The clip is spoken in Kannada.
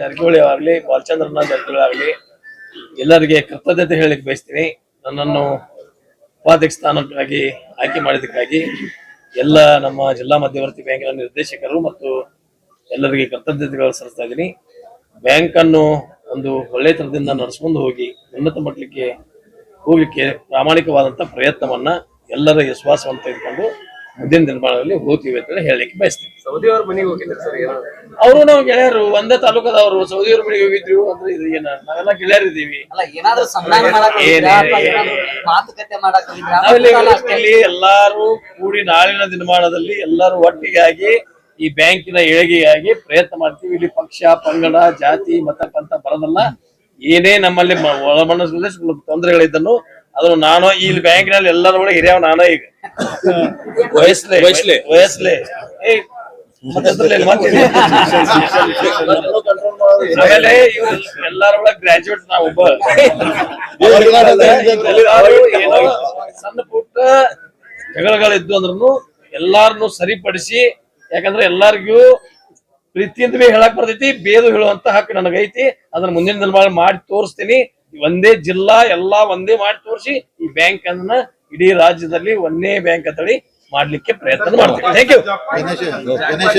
ಜಾರಕಿಹೊಳಿ ಆಗ್ಲಿ, ಬಾಲಚಂದ್ರನ ಜಾರಕಿಹೊಳಿ ಆಗ್ಲಿ, ಎಲ್ಲರಿಗೆ ಕೃತಜ್ಞತೆ ಹೇಳಿಕ್ಕೆ ಬಯಸ್ತೀನಿ. ನನ್ನನ್ನು ಉಪಾಧ್ಯಕ್ಷ ಸ್ಥಾನಕ್ಕಾಗಿ ಆಯ್ಕೆ ಮಾಡಿದ್ದಕ್ಕಾಗಿ ಎಲ್ಲ ನಮ್ಮ ಜಿಲ್ಲಾ ಮಧ್ಯವರ್ತಿ ಬ್ಯಾಂಕಿನ ನಿರ್ದೇಶಕರು ಮತ್ತು ಎಲ್ಲರಿಗೆ ಕೃತಜ್ಞತೆಗಳು ಸಲ್ಲಿಸ್ತಾ ಇದ್ದೀನಿ. ಬ್ಯಾಂಕ್ ಅನ್ನು ಒಂದು ಒಳ್ಳೆ ತರದಿಂದ ನಡೆಸ್ಕೊಂಡು ಹೋಗಿ ಉನ್ನತ ಮಟ್ಟಕ್ಕೆ ಹೋಗ್ಲಿಕ್ಕೆ ಪ್ರಾಮಾಣಿಕವಾದಂತ ಪ್ರಯತ್ನವನ್ನ ಎಲ್ಲರ ವಿಶ್ವಾಸವನ್ನು ತೆಗೆದುಕೊಂಡು ಮುಂದಿನ ನಿರ್ಮಾಣದಲ್ಲಿ ಹೋಗ್ತೀವಿ ಅಂತ ಹೇಳಲಿಕ್ಕೆ ಬಯಸ್ತೀನಿ. ಸೌದಿ ಅವ್ರ ಮನೆಗೆ ಹೋಗಿದ್ರು ಸರ್ ಏನೋ ಅವರು ನಾವು ಗೆಳೆಯರು ಒಂದೇ ತಾಲೂಕದವರು. ಸೌದಿಯವ್ರ ಮನೆಗೆ ಹೋಗಿದ್ರು ಅಂದ್ರೆ ಇದು ಏನ ನಾವೆಲ್ಲ ಗೆಳೆಯರಿದ್ದೀವಿ. ಅಲ್ಲ ಏನಾದ್ರೂ ಸನ್ಮಾನ ಮಾಡಕ್ ಹೋಗಿದ್ರಾ? ಅಥವಾ ಏನಾದ್ರೂ ಮಾತುಕತೆ ಮಾಡಕ್ ಹೋಗಿದ್ರಾ? ನಾವಿಲ್ಲಿ ಇಲ್ಲಿ ಎಲ್ಲಾರು ಕೂಡಿ ನಾಳಿನ ದಿನಮಾನದಲ್ಲಿ ಎಲ್ಲರೂ ಒಟ್ಟಿಗಾಗಿ ಈ ಬ್ಯಾಂಕಿನ ಏಳಿಗೆಗಾಗಿ ಪ್ರಯತ್ನ ಮಾಡ್ತೀವಿ. ಇಲ್ಲಿ ಪಕ್ಷ ಪಂಗಡ ಜಾತಿ ಮತ ಪಂಥ ಬರೋದಲ್ಲ. ಏನೇ ನಮ್ಮಲ್ಲಿ ಮ- ಒಳಮನಸ್ಸಲ್ಲಿ ಸ್ವಲ್ಪ ತೊಂದರೆಗಳಿದ್ದನ್ನು ಅದನ್ನು ನಾನು ಈ ಬ್ಯಾಂಕಿನಲ್ಲಿ ಎಲ್ಲರ ಒಳಗೆ ಹಿರಿಯವ ನಾನು ಈಗ. ವಯಸ್ಲೆ ವಯಸ್ಲೆ. ವಯಸ್ಲೆ ಏ ಮತ್ತೆ ಅದ್ರಲ್ಲಿ ಏನ್ ಮಾತಿದೆ? ಆಮೇಲೆ ಇವ್ರು ಎಲ್ಲರ ಒಳಗೆ ಗ್ರಾಜುಯೇಟ್ ನಾವು ಒಬ್ಬ. ಎಲ್ಲರೂ ಏನೋ ಸಣ್ಣ ಪುಟ್ಟ ಜಗಳಗಳಿದ್ದು ಅಂದ್ರೂ ಎಲ್ಲಾರನು ಸರಿಪಡಿಸಿ ಯಾಕಂದ್ರೆ ಎಲ್ಲಾರ್ಗೂ ಪ್ರೀತಿಯಿಂದ ಬಿ ಹೇಳಕ್ ಬರ್ತೈತಿ ಬೇದು ಹೇಳುವಂತ ಹಕ್ಕು ನನಗೈತಿ. ಅದನ್ನ ಮುಂದಿನ ದಿನಮಾನ ಮಾಡಿ ತೋರಿಸ್ತೀನಿ. ಒಂದೇ ಜಿಲ್ಲಾ ಎಲ್ಲಾ ಒಂದೇ ಮಾಡಿ ತೋರಿಸಿ ಈ ಬ್ಯಾಂಕ್ ಅನ್ನ ಇಡೀ ರಾಜ್ಯದಲ್ಲಿ ಒಂದೇ ಬ್ಯಾಂಕ್ ಅಂತೇಳಿ ಮಾಡ್ಲಿಕ್ಕೆ ಪ್ರಯತ್ನ ಮಾಡ್ತೀನಿ ಥ್ಯಾಂಕ್ ಯು